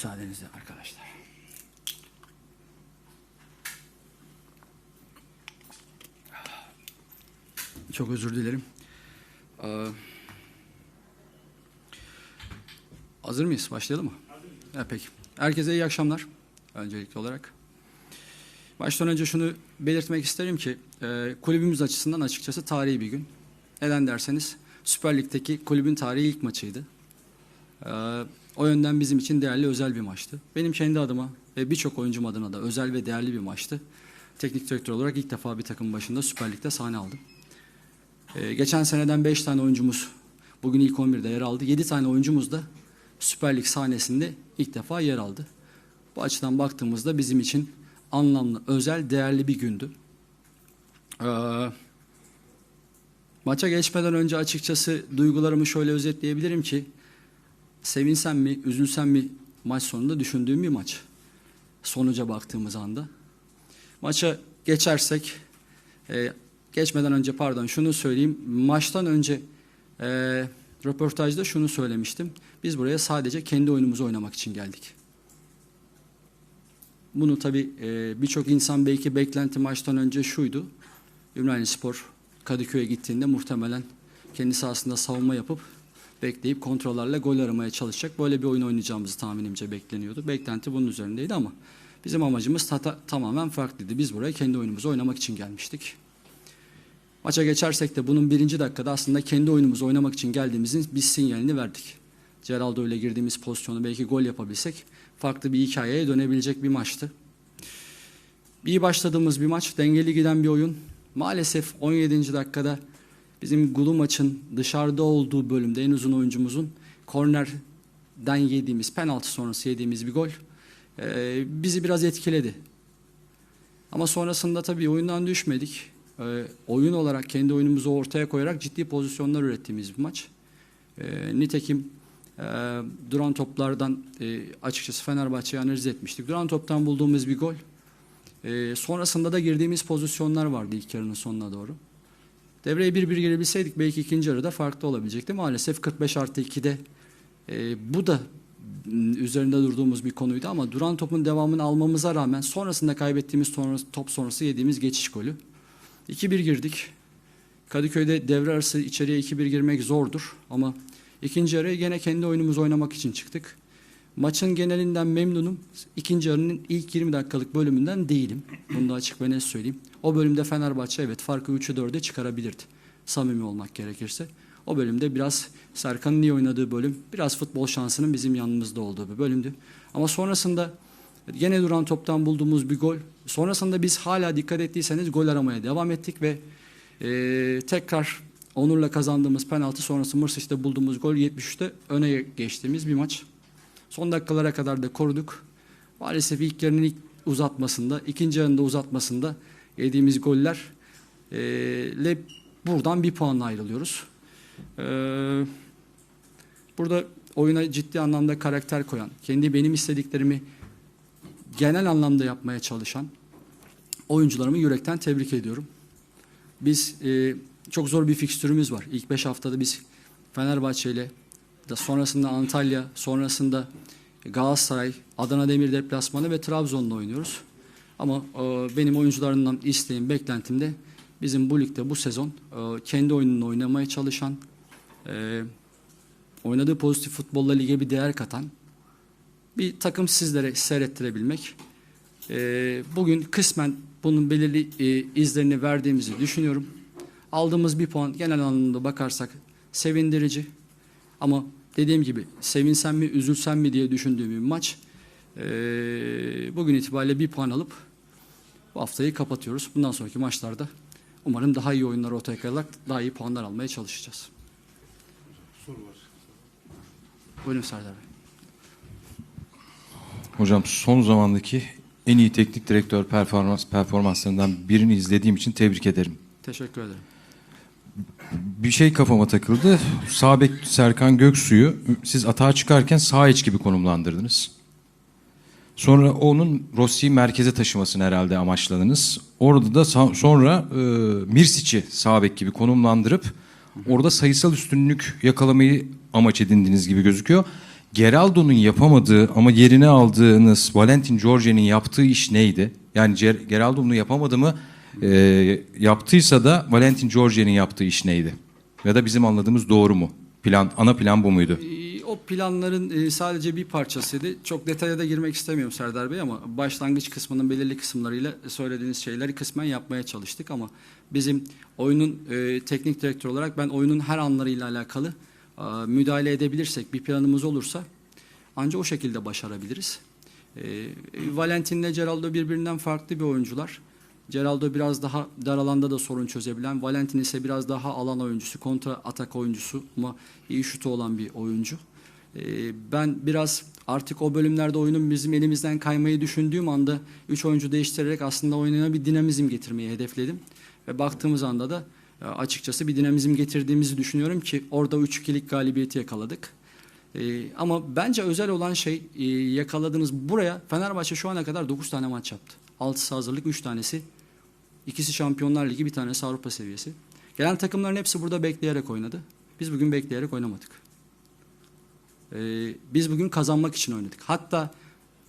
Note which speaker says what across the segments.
Speaker 1: Müsaadenizle arkadaşlar. Çok özür dilerim. Ee, hazır mıyız? Başlayalım mı? Hazırız. peki. Herkese iyi akşamlar öncelikli olarak. Baştan önce şunu belirtmek isterim ki e, kulübümüz açısından açıkçası tarihi bir gün. Neden derseniz Süper Lig'deki kulübün tarihi ilk maçıydı. E, o yönden bizim için değerli özel bir maçtı. Benim kendi adıma ve birçok oyuncum adına da özel ve değerli bir maçtı. Teknik direktör olarak ilk defa bir takım başında Süper Lig'de sahne aldım. E, geçen seneden 5 tane oyuncumuz bugün ilk 11'de yer aldı. 7 tane oyuncumuz da Süper Lig sahnesinde ilk defa yer aldı. Bu açıdan baktığımızda bizim için anlamlı, özel, değerli bir gündü. Ee, maça geçmeden önce açıkçası duygularımı şöyle özetleyebilirim ki sevinsem mi, üzülsem mi maç sonunda düşündüğüm bir maç. Sonuca baktığımız anda. Maça geçersek, e, geçmeden önce pardon şunu söyleyeyim. Maçtan önce e, röportajda şunu söylemiştim. Biz buraya sadece kendi oyunumuzu oynamak için geldik. Bunu tabii e, birçok insan belki beklenti maçtan önce şuydu. Ümraniye Spor Kadıköy'e gittiğinde muhtemelen kendi sahasında savunma yapıp bekleyip kontrollerle gol aramaya çalışacak. Böyle bir oyun oynayacağımızı tahminimce bekleniyordu. Beklenti bunun üzerindeydi ama bizim amacımız ta- tamamen farklıydı. Biz buraya kendi oyunumuzu oynamak için gelmiştik. Maça geçersek de bunun birinci dakikada aslında kendi oyunumuzu oynamak için geldiğimizin biz sinyalini verdik. Geraldo ile girdiğimiz pozisyonu belki gol yapabilsek farklı bir hikayeye dönebilecek bir maçtı. İyi başladığımız bir maç, dengeli giden bir oyun. Maalesef 17. dakikada bizim Gulu maçın dışarıda olduğu bölümde en uzun oyuncumuzun kornerden yediğimiz, penaltı sonrası yediğimiz bir gol e, bizi biraz etkiledi. Ama sonrasında tabii oyundan düşmedik. E, oyun olarak kendi oyunumuzu ortaya koyarak ciddi pozisyonlar ürettiğimiz bir maç. E, nitekim e, duran toplardan e, açıkçası Fenerbahçe'yi analiz etmiştik. Duran toptan bulduğumuz bir gol. E, sonrasında da girdiğimiz pozisyonlar vardı ilk yarının sonuna doğru. Devreye bir bir girebilseydik belki ikinci yarıda farklı olabilecekti. Maalesef 45 artı 2'de e, bu da m, üzerinde durduğumuz bir konuydu ama duran topun devamını almamıza rağmen sonrasında kaybettiğimiz sonrası, top sonrası yediğimiz geçiş golü. 2-1 girdik. Kadıköy'de devre arası içeriye 2-1 girmek zordur ama ikinci yarıya gene kendi oyunumuzu oynamak için çıktık. Maçın genelinden memnunum. İkinci yarının ilk 20 dakikalık bölümünden değilim. Bunu da açık ve net söyleyeyim. O bölümde Fenerbahçe evet farkı 3'e 4'e çıkarabilirdi. Samimi olmak gerekirse. O bölümde biraz Serkan'ın iyi oynadığı bölüm, biraz futbol şansının bizim yanımızda olduğu bir bölümdü. Ama sonrasında gene duran toptan bulduğumuz bir gol. Sonrasında biz hala dikkat ettiyseniz gol aramaya devam ettik ve e, tekrar Onur'la kazandığımız penaltı sonrası Mırsic'te bulduğumuz gol 73'te öne geçtiğimiz bir maç. Son dakikalara kadar da koruduk. Maalesef ilk yarının ilk uzatmasında, ikinci yarının uzatmasında yediğimiz goller e, ile buradan bir puanla ayrılıyoruz. Burada oyuna ciddi anlamda karakter koyan, kendi benim istediklerimi genel anlamda yapmaya çalışan oyuncularımı yürekten tebrik ediyorum. Biz e, çok zor bir fikstürümüz var. İlk 5 haftada biz Fenerbahçe ile da sonrasında Antalya, sonrasında Galatasaray, Adana Demir deplasmanı ve Trabzon'la oynuyoruz. Ama e, benim oyuncularından isteğim, beklentim de bizim bu ligde bu sezon e, kendi oyununu oynamaya çalışan, e, oynadığı pozitif futbolla lige bir değer katan bir takım sizlere seyrettirebilmek. Bugün kısmen bunun belirli izlerini verdiğimizi düşünüyorum. Aldığımız bir puan genel anlamda bakarsak sevindirici. Ama dediğim gibi sevinsem mi üzülsem mi diye düşündüğüm bir maç. Ee, bugün itibariyle bir puan alıp bu haftayı kapatıyoruz. Bundan sonraki maçlarda umarım daha iyi oyunlar ortaya koyarak daha iyi puanlar almaya çalışacağız.
Speaker 2: Soru var.
Speaker 1: Buyurun Serdar Bey.
Speaker 3: Hocam son zamandaki en iyi teknik direktör performans performanslarından birini izlediğim için tebrik ederim.
Speaker 1: Teşekkür ederim.
Speaker 3: Bir şey kafama takıldı. Sağ bek Serkan Göksu'yu siz atağa çıkarken sağ iç gibi konumlandırdınız. Sonra onun Rossi'yi merkeze taşımasını herhalde amaçladınız. Orada da sonra e, Mirsic'i sağ gibi konumlandırıp orada sayısal üstünlük yakalamayı amaç edindiniz gibi gözüküyor. Geraldo'nun yapamadığı ama yerine aldığınız Valentin Georgia'nın yaptığı iş neydi? Yani Ger- Geraldo bunu yapamadı mı? E, yaptıysa da Valentin Georgia'nın yaptığı iş neydi? Ya da bizim anladığımız doğru mu? Plan, ana plan bu muydu?
Speaker 1: Ee, O planların e, sadece bir parçasıydı. Çok detaya da girmek istemiyorum Serdar Bey ama başlangıç kısmının belirli kısımlarıyla söylediğiniz şeyleri kısmen yapmaya çalıştık ama bizim oyunun e, teknik direktör olarak ben oyunun her anlarıyla alakalı müdahale edebilirsek, bir planımız olursa ancak o şekilde başarabiliriz. E, Valentin'le Geraldo birbirinden farklı bir oyuncular. Geraldo biraz daha dar alanda da sorun çözebilen, Valentin ise biraz daha alan oyuncusu, kontra atak oyuncusu ama iyi şutu olan bir oyuncu. Ee, ben biraz artık o bölümlerde oyunun bizim elimizden kaymayı düşündüğüm anda üç oyuncu değiştirerek aslında oyuna bir dinamizm getirmeyi hedefledim. Ve baktığımız anda da e, açıkçası bir dinamizm getirdiğimizi düşünüyorum ki orada 3-2'lik galibiyeti yakaladık. Ee, ama bence özel olan şey e, yakaladığınız buraya Fenerbahçe şu ana kadar 9 tane maç yaptı. 6'sı hazırlık, 3 tanesi ikisi Şampiyonlar Ligi, bir tanesi Avrupa seviyesi. Gelen takımların hepsi burada bekleyerek oynadı. Biz bugün bekleyerek oynamadık. Ee, biz bugün kazanmak için oynadık. Hatta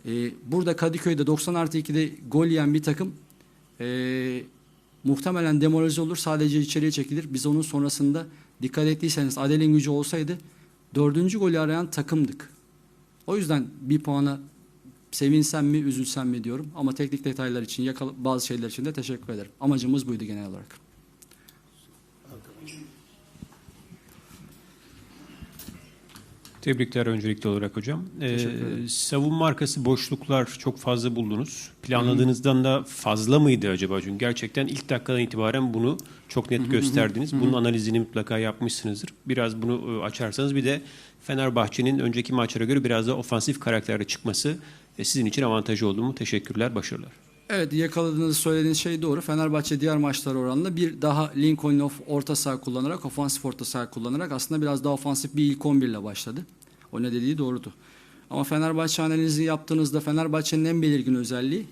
Speaker 1: e, burada Kadıköy'de 90 artı 2'de gol yiyen bir takım e, muhtemelen demoralize olur sadece içeriye çekilir. Biz onun sonrasında dikkat ettiyseniz Adel'in gücü olsaydı dördüncü golü arayan takımdık. O yüzden bir puana sevinsem mi üzülsem mi diyorum. Ama teknik detaylar için yakala- bazı şeyler için de teşekkür ederim. Amacımız buydu genel olarak.
Speaker 4: Tebrikler öncelikli olarak hocam. Ee, savunma arkası boşluklar çok fazla buldunuz. Planladığınızdan da fazla mıydı acaba? Çünkü gerçekten ilk dakikadan itibaren bunu çok net gösterdiniz. Bunun analizini mutlaka yapmışsınızdır. Biraz bunu e, açarsanız bir de Fenerbahçe'nin önceki maçlara göre biraz da ofansif karakterde çıkması sizin için avantajı oldu mu? Teşekkürler, başarılar.
Speaker 1: Evet yakaladığınız söylediğiniz şey doğru. Fenerbahçe diğer maçlar oranla bir daha Lincoln of orta saha kullanarak, ofansif orta saha kullanarak aslında biraz daha ofansif bir ilk 11 ile başladı. O ne dediği doğrudu. Ama Fenerbahçe analizi yaptığınızda Fenerbahçe'nin en belirgin özelliği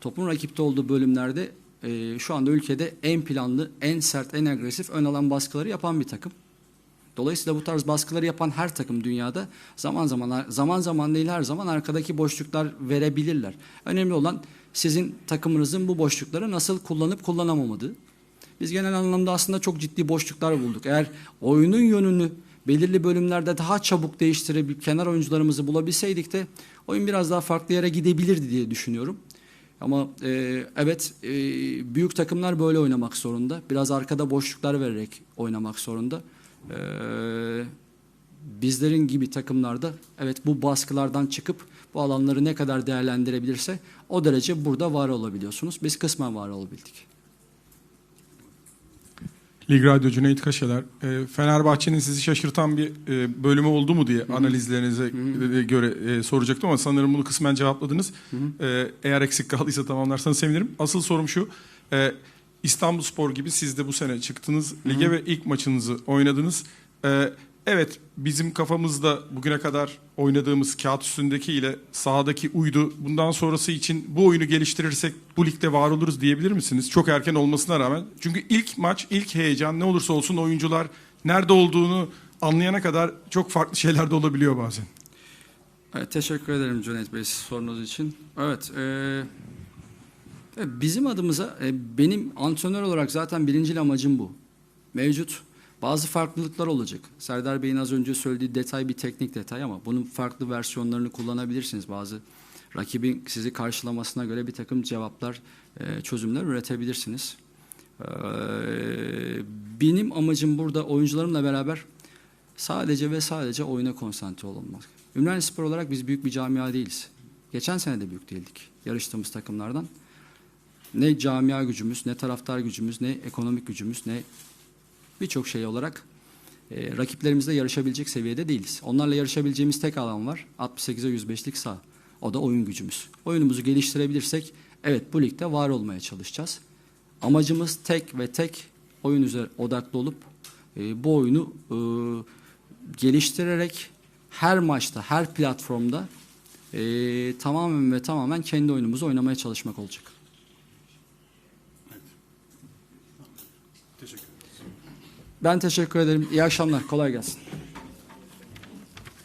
Speaker 1: topun rakipte olduğu bölümlerde e, şu anda ülkede en planlı, en sert, en agresif ön alan baskıları yapan bir takım. Dolayısıyla bu tarz baskıları yapan her takım dünyada zaman zaman zaman zaman değil her zaman arkadaki boşluklar verebilirler. Önemli olan sizin takımınızın bu boşlukları nasıl kullanıp kullanamamadığı. Biz genel anlamda aslında çok ciddi boşluklar bulduk. Eğer oyunun yönünü belirli bölümlerde daha çabuk değiştirebilip kenar oyuncularımızı bulabilseydik de oyun biraz daha farklı yere gidebilirdi diye düşünüyorum. Ama e, evet e, büyük takımlar böyle oynamak zorunda. Biraz arkada boşluklar vererek oynamak zorunda. E, bizlerin gibi takımlarda evet bu baskılardan çıkıp bu alanları ne kadar değerlendirebilirse o derece burada var olabiliyorsunuz. Biz kısmen var olabildik.
Speaker 2: Lig Radyo Cüneyt Kaşeler. E, Fenerbahçe'nin sizi şaşırtan bir e, bölümü oldu mu diye analizlerinize e, göre e, soracaktım ama sanırım bunu kısmen cevapladınız. E, eğer eksik kaldıysa tamamlarsanız sevinirim. Asıl sorum şu. E, İstanbul Spor gibi siz de bu sene çıktınız lige ve ilk maçınızı oynadınız. E, evet bizim kafamızda bugüne kadar oynadığımız kağıt üstündeki ile sahadaki uydu. Bundan sonrası için bu oyunu geliştirirsek bu ligde var oluruz diyebilir misiniz? Çok erken olmasına rağmen. Çünkü ilk maç, ilk heyecan ne olursa olsun oyuncular nerede olduğunu anlayana kadar çok farklı şeyler de olabiliyor bazen.
Speaker 1: Evet, teşekkür ederim Cüneyt Bey sorunuz için. Evet, e, bizim adımıza e, benim antrenör olarak zaten birinci amacım bu. Mevcut bazı farklılıklar olacak. Serdar Bey'in az önce söylediği detay bir teknik detay ama bunun farklı versiyonlarını kullanabilirsiniz. Bazı rakibin sizi karşılamasına göre bir takım cevaplar, e, çözümler üretebilirsiniz. E, benim amacım burada oyuncularımla beraber sadece ve sadece oyuna konsantre olmak. Ümraniye Spor olarak biz büyük bir camia değiliz. Geçen sene de büyük değildik yarıştığımız takımlardan. Ne camia gücümüz, ne taraftar gücümüz, ne ekonomik gücümüz, ne birçok şey olarak e, rakiplerimizle yarışabilecek seviyede değiliz. Onlarla yarışabileceğimiz tek alan var. 68'e 105'lik sağ. O da oyun gücümüz. Oyunumuzu geliştirebilirsek evet bu ligde var olmaya çalışacağız. Amacımız tek ve tek oyun üzerine odaklı olup e, bu oyunu e, geliştirerek her maçta, her platformda e, tamamen ve tamamen kendi oyunumuzu oynamaya çalışmak olacak.
Speaker 2: Teşekkür ederim.
Speaker 1: Ben teşekkür ederim. İyi akşamlar. Kolay gelsin.